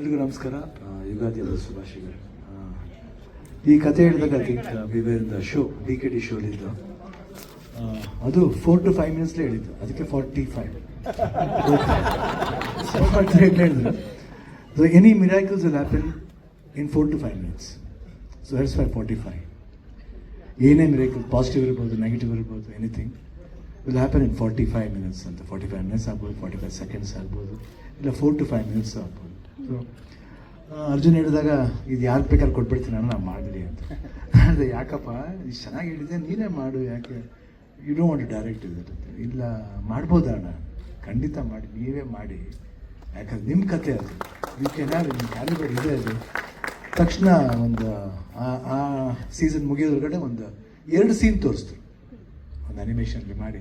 ಎಲ್ರಿಗೂ ನಮಸ್ಕಾರ. ಯುಗಾದಿ ಹಬ್ಬದ ಶುಭಾಶಯಗಳು. ಈ ಕಥೆ ಹೇಳಿದಾಗ I think we were the show D K D ಶೋಲಿದ್ದು. ಅದು ಫೋರ್ ಟು ಫೈವ್ ಮಿನಿಟ್ಸ್ಲೇ ಹೇಳಿದ್ದು. ಅದಕ್ಕೆ ಫಾರ್ಟಿ ಫೈವ್ ಹೇಳಿದ್ರು. So any miracles will happen in four to five minutes so that's five forty five ಏನೇ ಮಿರಾಕಲ್ ಪಾಸಿಟಿವ್ ಇರ್ಬೋದು negative ಇರ್ಬೋದು anything will happen in forty five minutes ಅಂತ. Forty five minutes ಆಗ್ಬೋದು forty five seconds ಆಗ್ಬೋದು ಇಲ್ಲ four to five minutes ಆಗ್ಬೋದು. So Arjun ಹೇಳಿದಾಗ, ಇದು ಯಾರು ಬೇಕಾದ್ರೆ ಕೊಟ್ಬಿಡ್ತೀನಿ, ನಾನು ನಾನು ಮಾಡಲಿ ಅಂತ. ಅದೇ, ಯಾಕಪ್ಪ ಇಷ್ಟು ಚೆನ್ನಾಗಿ ಹೇಳಿದೆ ನೀನೇ ಮಾಡು, ಯಾಕೆ? ಯು ಡೋಂಟ್ ವಾಂಟ್ ಡೈರೆಕ್ಟ್ ಇದು ಇಲ್ಲ, ಮಾಡ್ಬೋದಾ ಅಣ್ಣ? ಖಂಡಿತ ಮಾಡಿ, ನೀವೇ ಮಾಡಿ. ಯಾಕಂದ್ರೆ ನಿಮ್ಮ ಕತೆ ಅದು. ಯು ಏನಾದ್ರು ನಿಮ್ಮ ಕ್ಯಾಲಿಬರ್ ಇದೆ ಅದು. ತಕ್ಷಣ ಒಂದು, ಆ- ಆ ಸೀಸನ್ ಮುಗಿಯೋದ್ರಗಡೆ ಒಂದು ಎರಡು ಸೀನ್ ತೋರಿಸ್ತು ಒಂದು ಅನಿಮೇಷನ್ಗೆ ಮಾಡಿ.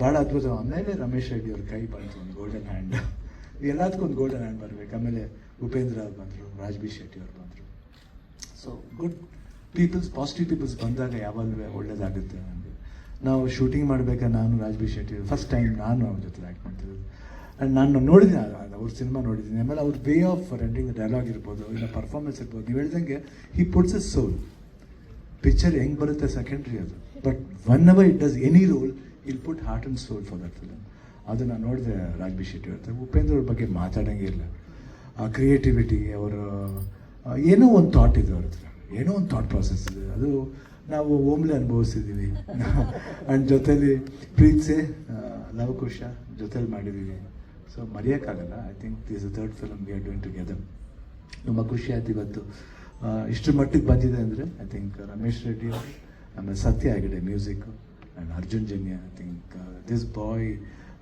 ಭಾಳ ಅದ್ಭುತ. ಆಮೇಲೆ ರಮೇಶ್ ರೆಡ್ಡಿ ಅವ್ರ ಕೈ ಬಂತು, ಒಂದು ಗೋಲ್ಡನ್ ಹ್ಯಾಂಡ್ ಎಲ್ಲದಕ್ಕೂ ಒಂದು ಗೋಲ್ಡನ್ ಹ್ಯಾಂಡ್ ಬರಬೇಕು. ಆಮೇಲೆ ಉಪೇಂದ್ರ ಅವ್ರು ಬಂದರು ರಾಜ್ಬಿ ಶೆಟ್ಟಿ ಅವ್ರು ಬಂದರು. So good peoples positive peoples ಬಂದಾಗ ಯಾವಾಗಲೂ ಒಳ್ಳೇದಾಗುತ್ತೆ ನನಗೆ ನಾವು ಶೂಟಿಂಗ್ ಮಾಡಬೇಕಾದ್ರೆ ನಾನು ರಾಜ್ಬಿ ಶೆಟ್ಟಿ ಫಸ್ಟ್ ಟೈಮ್ ನಾನು ಅವ್ರ ಜೊತೆ ಆ್ಯಕ್ಟ್ ಮಾಡ್ತಿರೋದು. ಆ್ಯಂಡ್ ನಾನು ನೋಡಿದ್ದೀನಿ ಅವ್ರ ಸಿನಿಮಾ ನೋಡಿದ್ದೀನಿ. ಆಮೇಲೆ ಅವ್ರ ವೇ ಆಫ್ ರೆಂಡಿಂಗ್ ಡೈಲಾಗ್ ಇರ್ಬೋದು, ಇಲ್ಲ ಪರ್ಫಾರ್ಮೆನ್ಸ್ ಇರ್ಬೋದು. ನೀವು ಹೇಳ್ದಂಗೆ he puts a soul picture ಹೆಂಗೆ ಬರುತ್ತೆ ಸೆಕೆಂಡ್ರಿ ಅದು. But one hour it does any role I'll put heart and soul for that film ಅದು ನಾನು ನೋಡಿದೆ ರಾಜ್ಬಿ ಶೆಟ್ಟಿ ಅವ್ರ ಉಪೇಂದ್ರ ಅವ್ರ ಬಗ್ಗೆ ಮಾತಾಡೋಂಗೆ ಇಲ್ಲ. ಆ ಕ್ರಿಯೇಟಿವಿಟಿ ಅವರ ಏನೋ ಒಂದು ಥಾಟ್ ಇದೆ ಅವ್ರ ಹತ್ರ. ಏನೋ ಒಂದು ಥಾಟ್ ಪ್ರಾಸೆಸ್ ಇದೆ. ಅದು ನಾವು ಓಮ್ಲೆ ಅನುಭವಿಸಿದ್ದೀವಿ ಆ್ಯಂಡ್ ಜೊತೇಲಿ ಪ್ರೀತ್ಸೆ ಲವಕುಶ ಜೊತೇಲಿ ಮಾಡಿದ್ದೀವಿ so ಮರೆಯೋಕ್ಕಾಗಲ್ಲ. I think this third film we are doing together ತುಂಬ ಖುಷಿ ಆಯ್ತು ಇವತ್ತು. ಇಷ್ಟು ಮಟ್ಟಿಗೆ ಬಂದಿದೆ ಅಂದರೆ ಐ ಥಿಂಕ್ ರಮೇಶ್ ರೆಡ್ಡಿ ಅವರು, ಆಮೇಲೆ ಸತ್ಯ ಆಗಿದೆ music and Arjun Janya I think this boy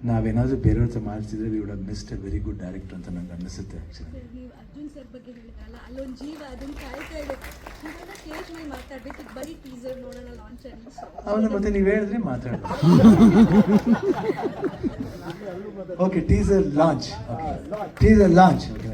ನಾವೇನಾದರೂ ಬೇರೆಯವ್ರ ಹತ್ರ ಮಾಡ್ತಿದ್ರೆ we would have missed a very good director ಅಂತ ನಂಗೆ ಅನ್ನಿಸುತ್ತೆ ಆ್ಯಕ್ಚುಲಿ ನೀವು ಅರ್ಜುನ್ ಸರ್ ಬಗ್ಗೆ ಹೇಳಿದ್ರಲ್ಲ ಅಲ್ಲೊಂದು ಜೀವ ಅದನ್ನ ಕಾಯ್ತಾ ಇದೆ. ಇವಾಗ ಸ್ಟೇಜ್ ಮೇಲೆ ಮಾತಾಡ್ಬೇಕು. ಈಗ ಬರೀ ಟೀಸರ್ ನೋಡೋಣ ಲಾಂಚ್ ಅಲ್ಲಿ ಅವನು ಮತ್ತೆ ನೀವು ಹೇಳಿದ್ರೆ ಮಾತಾಡ okay teaser launch teaser launch okay